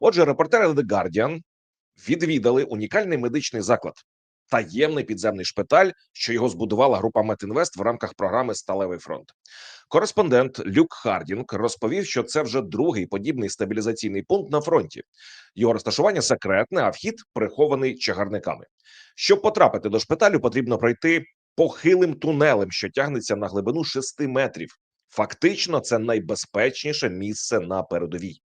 Отже, репортери The Guardian відвідали унікальний медичний заклад, таємний підземний шпиталь, що його збудувала група Метінвест в рамках програми Сталевий фронт. Кореспондент Люк Хардінг розповів, що це вже другий подібний стабілізаційний пункт на фронті. Його розташування секретне, а вхід прихований чагарниками. Щоб потрапити до шпиталю, потрібно пройти похилим тунелем, що тягнеться на глибину 6 метрів. Фактично, це найбезпечніше місце на передовій.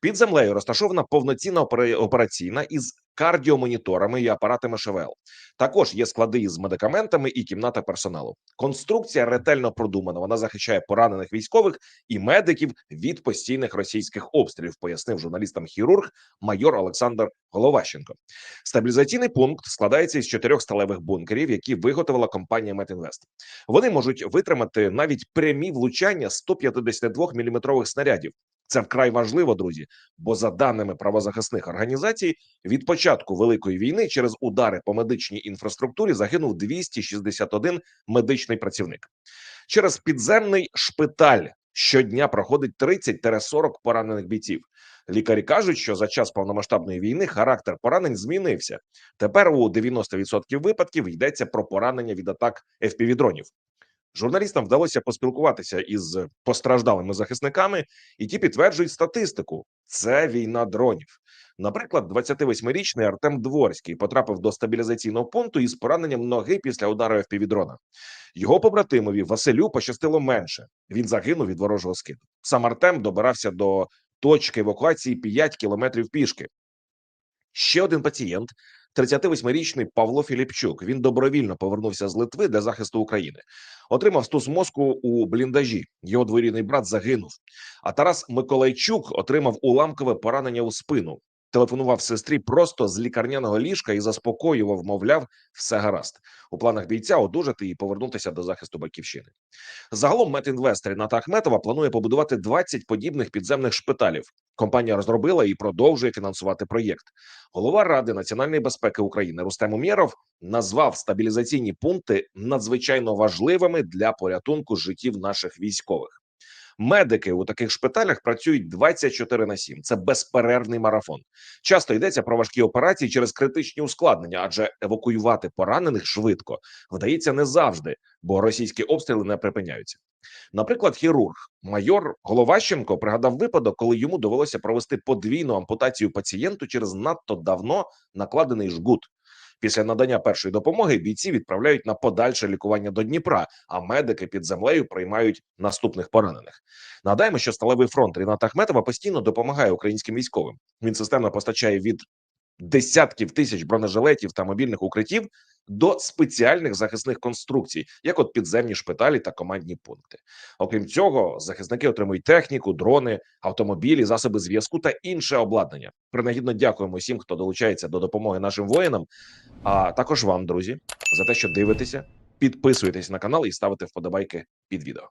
Під землею розташована повноцінна опера- операційна із кардіомоніторами і апаратами ШВЛ. Також є склади із медикаментами і кімната персоналу. Конструкція ретельно продумана. Вона захищає поранених військових і медиків від постійних російських обстрілів, пояснив журналістам хірург майор Олександр Головащенко. Стабілізаційний пункт складається із чотирьох сталевих бункерів, які виготовила компанія Метінвест. Вони можуть витримати навіть прямі влучання 152 мм снарядів. Це вкрай важливо, друзі. Бо за даними правозахисних організацій, від початку великої війни через удари по медичній інфраструктурі загинув 261 медичний працівник. Через підземний шпиталь щодня проходить 30-40 поранених бійців. Лікарі кажуть, що за час повномасштабної війни характер поранень змінився. Тепер у 90% випадків йдеться про поранення від атак FPV-дронів. Журналістам вдалося поспілкуватися із постраждалими захисниками, і ті підтверджують статистику: це війна дронів. Наприклад, 28-річний Артем Дворський потрапив до стабілізаційного пункту із пораненням ноги після удару FPV-дрона. Його побратимові Василю пощастило менше. Він загинув від ворожого скиду. Сам Артем добирався до точки евакуації 5 кілометрів пішки. Ще один пацієнт, 38-річний Павло Філіпчук. Він добровільно повернувся з Литви для захисту України. Отримав стус мозку у бліндажі. Його дворідний брат загинув. А Тарас Миколайчук отримав уламкове поранення у спину. Телефонував сестрі просто з лікарняного ліжка і заспокоював, мовляв, все гаразд. У планах бійця одужати і повернутися до захисту батьківщини. Загалом Метінвест Ріната Ахметова планує побудувати 20 подібних підземних шпиталів. Компанія розробила і продовжує фінансувати проєкт. Голова Ради національної безпеки України Рустем Умєров назвав стабілізаційні пункти надзвичайно важливими для порятунку життів наших військових. Медики у таких шпиталях працюють 24 на 7. Це безперервний марафон. Часто йдеться про важкі операції через критичні ускладнення, адже евакуювати поранених швидко вдається не завжди, бо російські обстріли не припиняються. Наприклад, хірург майор Головащенко пригадав випадок, коли йому довелося провести подвійну ампутацію пацієнту через надто давно накладений жгут. Після надання першої допомоги бійці відправляють на подальше лікування до Дніпра, а медики під землею приймають наступних поранених. Нагадаємо, що сталевий фронт Ріната Ахметова постійно допомагає українським військовим. Він системно постачає від десятків тисяч бронежилетів та мобільних укриттів до спеціальних захисних конструкцій, як от підземні шпиталі та командні пункти. Окрім цього, захисники отримують техніку, дрони, автомобілі, засоби зв'язку та інше обладнання. Принагідно дякуємо всім, хто долучається до допомоги нашим воїнам. А також вам, друзі, за те, що дивитеся, підписуєтесь на канал і ставите вподобайки під відео.